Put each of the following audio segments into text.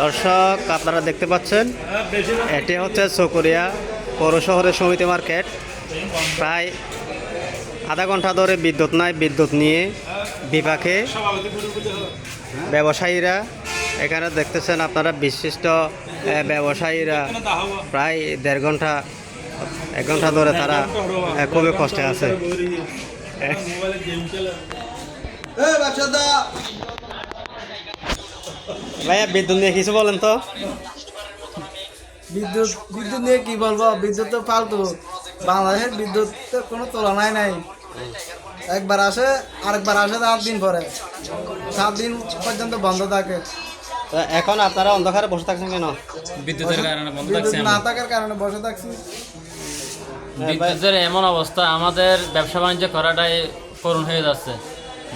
দর্শক, আপনারা দেখতে পাচ্ছেন, এটি হচ্ছে চকরিয়া পৌর শহরের সমিতি মার্কেট। প্রায় আধা ঘণ্টা ধরে বিদ্যুৎ নাই, বিদ্যুৎ নিয়ে বিপাকে ব্যবসায়ীরা, এখানে দেখতেছেন আপনারা বিশিষ্ট ব্যবসায়ীরা, প্রায় দেড় ঘণ্টা, এক ঘণ্টা ধরে তারা খুবই কষ্টে আছে। ভাইয়া বিদ্যুৎ নিয়ে কিছু বলেন তো। বিদ্যুৎ বিদ্যুৎ নিয়ে কি বলব? বিদ্যুৎ তো ফালতু। বাংলাদেশের বিদ্যুতের কোনো তুলনাই নাই। একবার আসে আরেকবার আসে সাত দিন পরে। সাত দিন পর্যন্ত বন্ধ থাকে। তো এখন আপনারা অন্ধকারে বসে থাকছেন কেন? বিদ্যুতের কারণে বন্ধ বিদ্যুৎ থাকছে না থাকার কারণে বসে থাকছি। বিদ্যুতের এমন অবস্থা আমাদের ব্যবসা বাণিজ্য করাটাই করুণ হয়ে যাচ্ছে।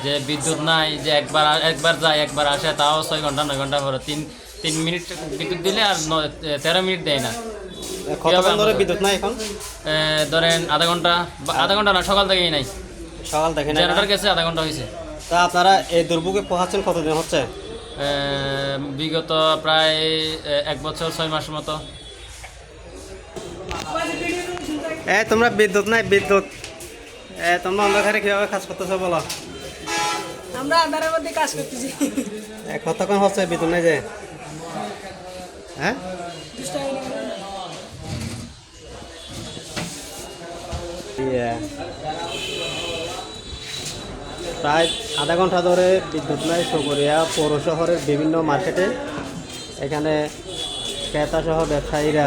যে বিদ্যুৎ নাই যে একবার একবার যায় একবার আসে তাও ছয় ঘণ্টা নয় ঘণ্টা পরে। তিন তিন মিনিট বিদ্যুৎ দিলে আর তেরো মিনিট দেয় না। বিদ্যুৎ নাই এখন? ধরেন আধা ঘণ্টা আধা ঘণ্টা না সকাল থেকেই নাই। সকাল দেখেন জেনারেটার গেছে আধা ঘণ্টা হয়েছে। তা আপনারা এই দুর্ভোগে পোহাচ্ছেন কতদিন হচ্ছে? বিগত প্রায় এক বছর ছয় মাস মতো। এ তোমরা বিদ্যুৎ নাই বিদ্যুৎ। এ তোমরা অন্ধকারে কীভাবে কাজ করতেছো বলো? কতক্ষণ হচ্ছে নাই যে? হ্যাঁ? প্রায় আধা ঘণ্টা ধরে বিদ্যুৎ নাই সগরিয়া পৌর শহরের বিভিন্ন মার্কেটে। এখানে ক্রেতা সহ ব্যবসায়ীরা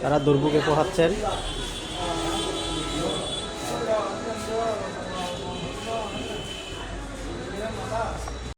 তারা দুর্ভোগে পোহাচ্ছেন। 감사합니다.